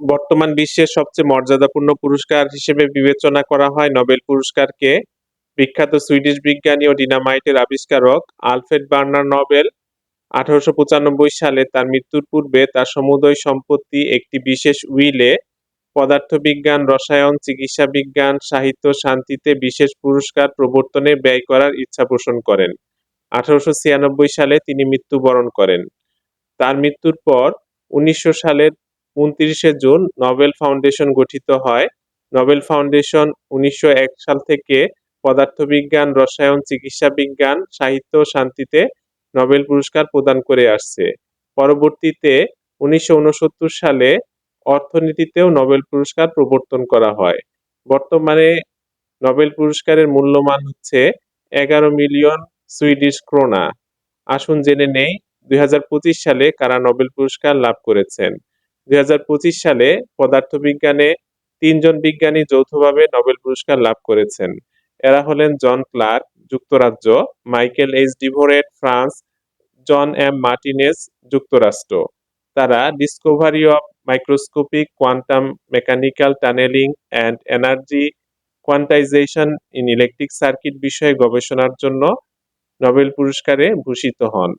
বর্তমান বিশ্বের সবচেয়ে মর্যাদাপূর্ণ পুরস্কার হিসেবে বিবেচনা করা হয় নোবেল পুরস্কারকে। বিখ্যাত সুইডিশ বিজ্ঞানী ও ডিনামাইটের আবিষ্কারক আলফ্রেড বার্নার নোবেল আঠারোশো পঁচানব্বই সালে তার মৃত্যুর পূর্বে তার সমুদয় সম্পত্তি একটি বিশেষ উইলে, পদার্থবিজ্ঞান, রসায়ন, চিকিৎসা বিজ্ঞান, সাহিত্য, শান্তিতে বিশেষ পুরস্কার প্রবর্তনে ব্যয় করার ইচ্ছা পোষণ করেন। আঠারোশো ছিয়ানব্বই সালে তিনি মৃত্যুবরণ করেন। তার মৃত্যুর পর উনিশশো সালের উনত্রিশে জুন নোবেল ফাউন্ডেশন গঠিত হয়। নোবেল ফাউন্ডেশন উনিশশো এক সাল থেকে পদার্থবিজ্ঞান, রসায়ন, চিকিৎসা বিজ্ঞান, সাহিত্য শান্তিতে নোবেল পুরস্কার প্রদান করে আসছে। পরবর্তীতে উনিশশো উনসত্তর সালে অর্থনীতিতেও নোবেল পুরস্কার প্রবর্তন করা হয়। বর্তমানে নোবেল পুরস্কারের মূল্যমান হচ্ছে এগারো মিলিয়ন সুইডিশ ক্রোনা। আসুন জেনে নেই, দুই হাজার পঁচিশ সালে কারা নোবেল পুরস্কার লাভ করেছেন। দুই হাজার পঁচিশ সালে পদার্থবিজ্ঞানে তিনজন বিজ্ঞানী যৌথভাবে নোবেল পুরস্কার লাভ করেছেন। এরা হলেন জন ক্লার্ক, যুক্তরাজ্য, Michael H Devoret, France, John M Martinis, যুক্তরাষ্ট্র। তারা discovery of microscopic, quantum mechanical tunneling and energy quantization in electric circuit বিষয়ে গবেষণার জন্য নোবেল পুরস্কারে ভূষিত হন।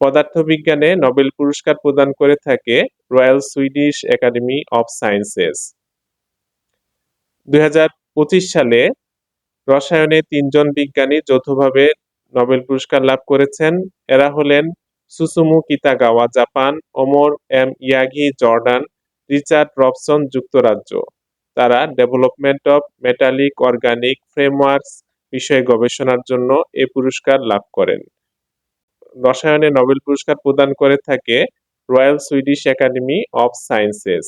পদার্থবিজ্ঞানে নোবেল পুরস্কার প্রদান করে থাকে Royal Swedish Academy of Sciences. দুই হাজার পঁচিশ সালে রসায়নে তিনজন বিজ্ঞানী যৌথভাবে নোবেল পুরস্কার লাভ করেছেন। এরা হলেন Susumu Kitagawa, Japan, Omar M Yaghi, Jordan, Richard Robson, যুক্তরাজ্য। তারা development of metallic organic frameworks বিষয়ে গবেষণার জন্য এ পুরস্কার লাভ করেন। রসায়নে নোবেল পুরস্কার প্রদান করে থাকে Royal Swedish Academy of Sciences.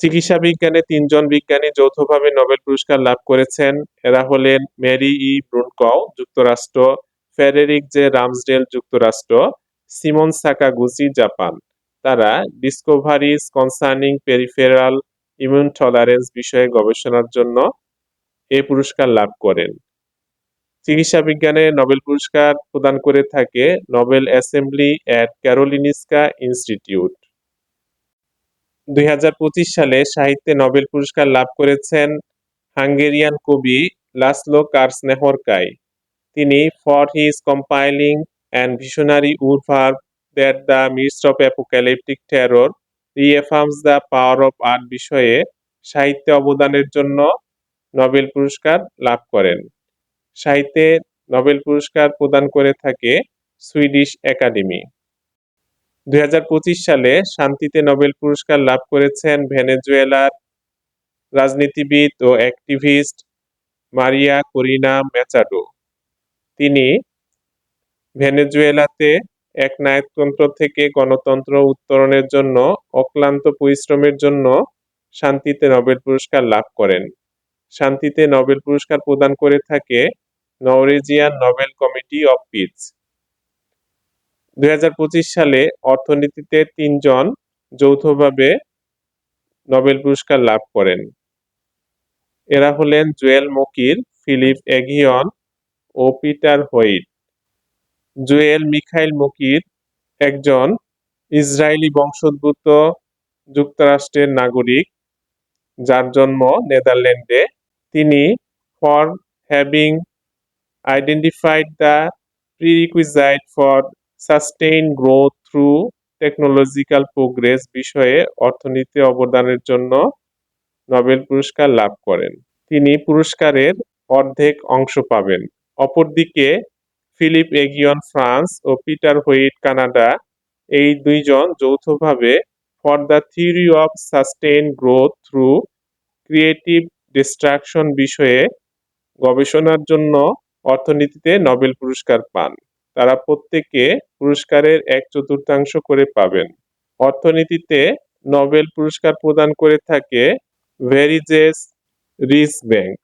চিকিৎসা বিজ্ঞানে তিনজন বিজ্ঞানী যৌথভাবে নোবেল পুরস্কার লাভ করেছেন। এরা হলেন মেরি ই ব্রুনকও যুক্তরাষ্ট্র ফেডেরিক জে রামসডেল, যুক্তরাষ্ট্র, সিমন সাকাগুচি জাপান। তারা discoveries concerning peripheral immune tolerance বিষয়ে গবেষণার জন্য এ পুরস্কার লাভ করেন। চিকিৎসা বিজ্ঞানে নোবেল পুরস্কার প্রদান করে থাকে Nobel Assembly at Karolinska Institute. দুই হাজার পঁচিশ সালে সাহিত্যে নোবেল পুরস্কার লাভ করেছেন হাঙ্গেরিয়ান কবি লাসলো কার্সনেহরকাই। তিনি for his compelling and visionary oeuvre that the midst of apocalyptic terror reaffirms the power of art বিষয়ে সাহিত্যে অবদানের জন্য নোবেল পুরস্কার লাভ করেন। সাহিত্যে নোবেল পুরস্কার প্রদান করে থাকে সুইডিশ একাডেমি। দুই হাজার পঁচিশ সালে শান্তিতে নোবেল পুরস্কার লাভ করেছেন ভেনেজুয়েলার রাজনীতিবিদ ও অ্যাক্টিভিস্ট মারিয়া করিনা ম্যাচাডো। তিনি ভেনেজুয়েলাতে এক নায়কতন্ত্র থেকে গণতন্ত্র উত্তরণের জন্য অক্লান্ত পরিশ্রমের জন্য শান্তিতে নোবেল পুরস্কার লাভ করেন। শান্তিতে নোবেল পুরস্কার প্রদান করে থাকে Norwegian Nobel Committee of peace দুই সালে অর্থনীতিতে তিনজন যৌথভাবে নোবেল পুরস্কার লাভ করেন। এরা হলেন জুয়েল মকির, ফিলিপ এগিয়ন ও Peter Howitt. Joel Mikhail Mokyr একজন ইসরায়েলি বংশোদ্ভূত যুক্তরাষ্ট্রের নাগরিক, যার জন্ম নেদারল্যান্ডে। তিনি for having identified the prerequisite for sustain growth through technological progress বিষয়ে অর্থনীতি অবদানের জন্য নোবেল পুরস্কার লাভ করেন। তিনি পুরস্কারের অর্ধেক অংশ পাবেন। অপরদিকে ফিলিপ এগিয়ন, ফ্রান্স ও পিটার হোইট, কানাডা এই দুইজন যৌথভাবে for the theory of sustain growth through creative destruction বিষয়ে গবেষণার জন্য অর্থনীতিতে নোবেল পুরস্কার পান। তারা প্রত্যেকে পুরস্কারের এক চতুর্থাংশ করে পাবেন। অর্থনীতিতে নোবেল পুরস্কার প্রদান করে থাকে ভেরিজেস রিস ব্যাংক।